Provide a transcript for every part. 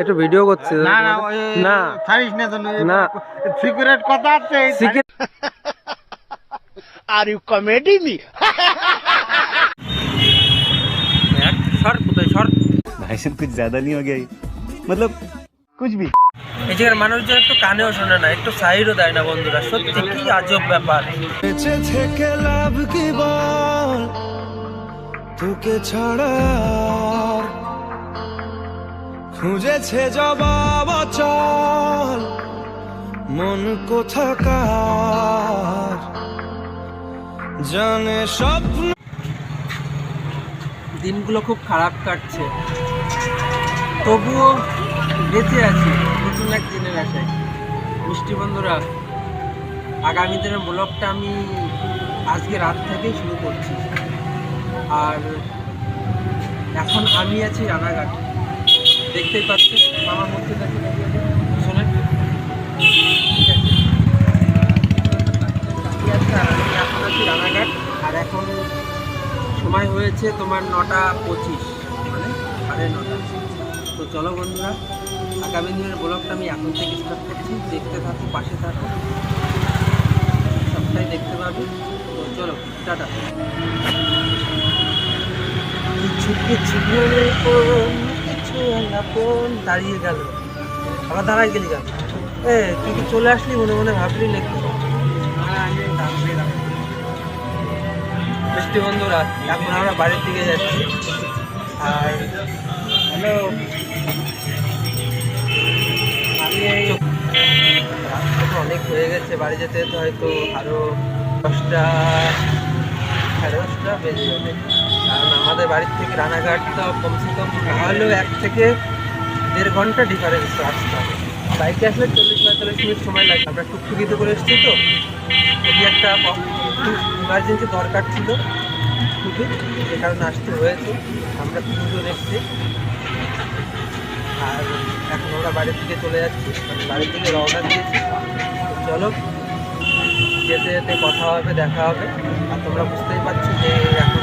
একটু ভিডিও করছি না না মানে না। কথা are you comedy me short short ভাই সব কিছু জ্যাদা নি মতলব কুছ ভি এখানে মানুষজন একটু কানেও শোনে না একটু সাইডও দেয় না বন্ধুরা সত্যি কি আজব ব্যাপার। বেঁচে থেকে লাভ কি বল? তোকে ছাড়া খুঁজেছে জবাব চল মন কোথাকার? জানে স্বপ্ন দিনগুলো খুব খারাপ কাটছে। তবুও বেঁচে আছি, নতুন এক দিনের আশায়। মিষ্টি বন্ধুরা, আগামী দিনের ব্লগটা আমি আজকে রাত থেকেই শুরু করছি। আর এখন আমি আছি রানাঘাট। দেখতেই পাচ্ছেন আমার মধ্যে দেখে শোনেন। ঠিক আছে ঠিক আছে, আর এখন সময় হয়েছে তোমার নটা পঁচিশ মানে সাড়ে নটা। তো চলো বন্ধুরা আগামী দিনের ব্লগটা আমি এখন থেকে স্টার্ট করছি। দেখতে থাকো পাশে থাকো। সবটাই দেখতে পাবে। তো চলো টাটা। কিছু কিছু আপন দাঁড়িয়ে গেল? আবার দাঁড়াই গেলি গেল এ, তুই কি চলে আসলি মনে মনে ভাবলি নাকি? মিষ্টি বন্ধুরা এখন আমরা বাড়ির দিকে যাচ্ছি। আর হ্যালো অনেক হয়ে গেছে বাড়ি যেতে যেতে হয়তো আরও দশটা, সাড়ে দশটা বেজে যাবে। আমাদের বাড়ির থেকে রানাঘাট তো কমসে কম না হলেও এক থেকে দেড় ঘণ্টা ডিফারেন্স রাস্তা বাইকে আসলে চল্লিশ পঁয়তাল্লিশ মিনিট সময় লাগে। আমরা টুকটুকিতে করে এসেছি তো। খুবই একটা ইমার্জেন্সি দরকার ছিল খুবই যে কারণে আসতে হয়েছে। আমরা তিনজন এসেছি। আর এখন আমরা বাড়ির দিকে চলে যাচ্ছি। মানে বাড়ির দিকে রওনা দিয়েছি। চলো, যেতে যেতে কথা হবে, দেখা হবে। আর তোমরা বুঝতেই পারছ যে এখন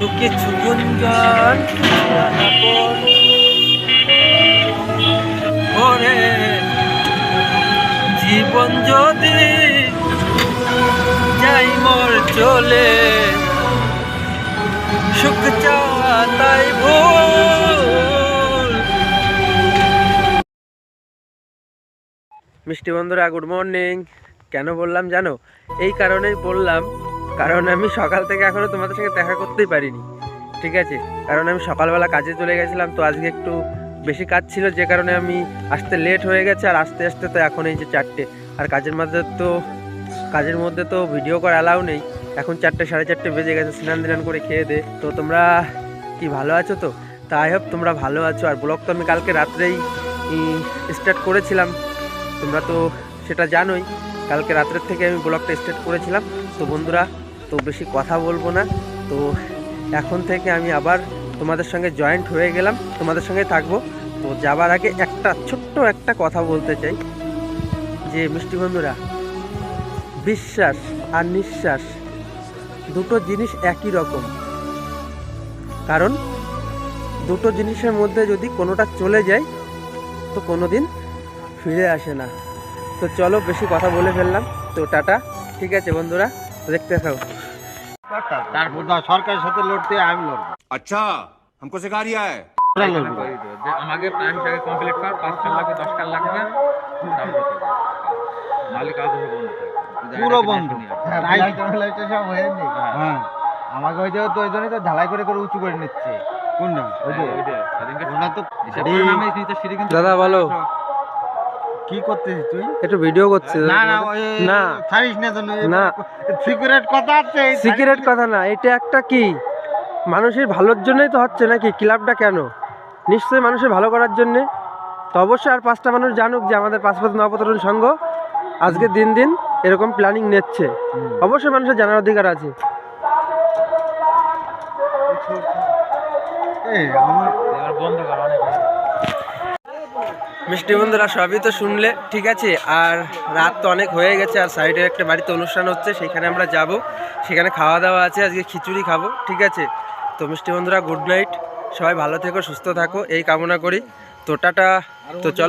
তো কিছু গুঞ্জন আপন ওরে জীবন যদি যাই মোর চলে, সুখ চাওয়া তাই মিষ্টি বন্ধুরা, গুড মর্নিং। কেন বললাম জানো? এই কারণেই বললাম কারণ আমি সকাল থেকে এখনও তোমাদের সঙ্গে দেখা করতেই পারিনি, ঠিক আছে? কারণ আমি সকালবেলা কাজে চলে গেছিলাম, তো আজকে একটু বেশি কাজ ছিল, যে কারণে আমি আসতে লেট হয়ে গেছে, আর আস্তে আস্তে তো এখন এই যে চারটে। আর কাজের মধ্যে তো, কাজের মধ্যে তো ভিডিও করা অ্যালাউ নেই। এখন চারটে, সাড়ে চারটে বেজে গেছে, স্নান দিনান করে খেয়ে দে। তো তোমরা কি ভালো আছো তো? তা আই হোপ তোমরা ভালো আছো। আর ব্লগ তো আমি কালকে রাত্রেই স্টার্ট করেছিলাম। তোমরা তো সেটা জানোই, কালকে রাত্রের থেকে আমি ব্লগটা স্টার্ট করেছিলাম। তো বন্ধুরা তো বেশি কথা বলব না। তো এখন থেকে আমি আবার তোমাদের সঙ্গে জয়েন্ট হয়ে গেলাম, তোমাদের সঙ্গে থাকব। তো যাবার আগে একটা ছোট্ট একটা কথা বলতে চাই, যে মিষ্টি বন্ধুরা, বিশ্বাস আর নিঃশ্বাস দুটো জিনিস একই রকম। কারণ দুটো জিনিসের মধ্যে যদি কোনোটা চলে যায়, তো কোনো দিন ফিরে আসে না। তো চলো বেশি কথা বলে ফেললাম। তো টাটা, ঠিক আছে বন্ধুরা, দেখতে থাকো। তারপর ধর সরকারের সাথে লড়তে আমি লড়বো अच्छा हमको सिखा रिया है তোরা লড়বি। যে আমাকে প্ল্যানটাকে কমপ্লিট কর পাঁচ কাল লাগবে দশ কাল লাগবে দাম কত মালিক আগে বন্ধ থাকে পুরো বন্ধ হ্যাঁ, তাই- হ্যাঁ। হ্যাঁ আমাকে ওই যে তো ওই জন্যই তো ঢালাই করে করে উঁচু করে নিচ্ছে কোনটা ওই যে ওটা তো দাদা বলো কি করতেছিস তুই? একটু ভিডিও করছে না না না। ছাড়িস না তো না। সিগারেট কথা আছে এই সিগারেট কথা না এটা একটা কি? মানুষের ভালোর জন্যই তো হচ্ছে নাকি ক্লাবটা কেন? নিশ্চয়ই মানুষের ভালো করার জন্যে। তো অবশ্যই আর পাঁচটা মানুষ জানুক যে আমাদের পাঁচপথ নবতরুণ সংঘ আজকে দিন দিন এরকম প্ল্যানিং নিচ্ছে। অবশ্যই মানুষের জানার অধিকার আছে। এই আমার এবার বন্ধ কর অনেক মিষ্টি বন্ধুরা, সবই তো শুনলে, ঠিক আছে? আর রাত তো অনেক হয়ে গেছে, আর সাইডে একটা বাড়িতে অনুষ্ঠান হচ্ছে, সেখানে আমরা যাব। সেখানে খাওয়া দাওয়া আছে, আজকে খিচুড়ি খাব, ঠিক আছে? তো মিষ্টি বন্ধুরা গুড নাইট সবাই ভালো থেকো, সুস্থ থাকো, এই কামনা করি। তো টাটা। তো চলো।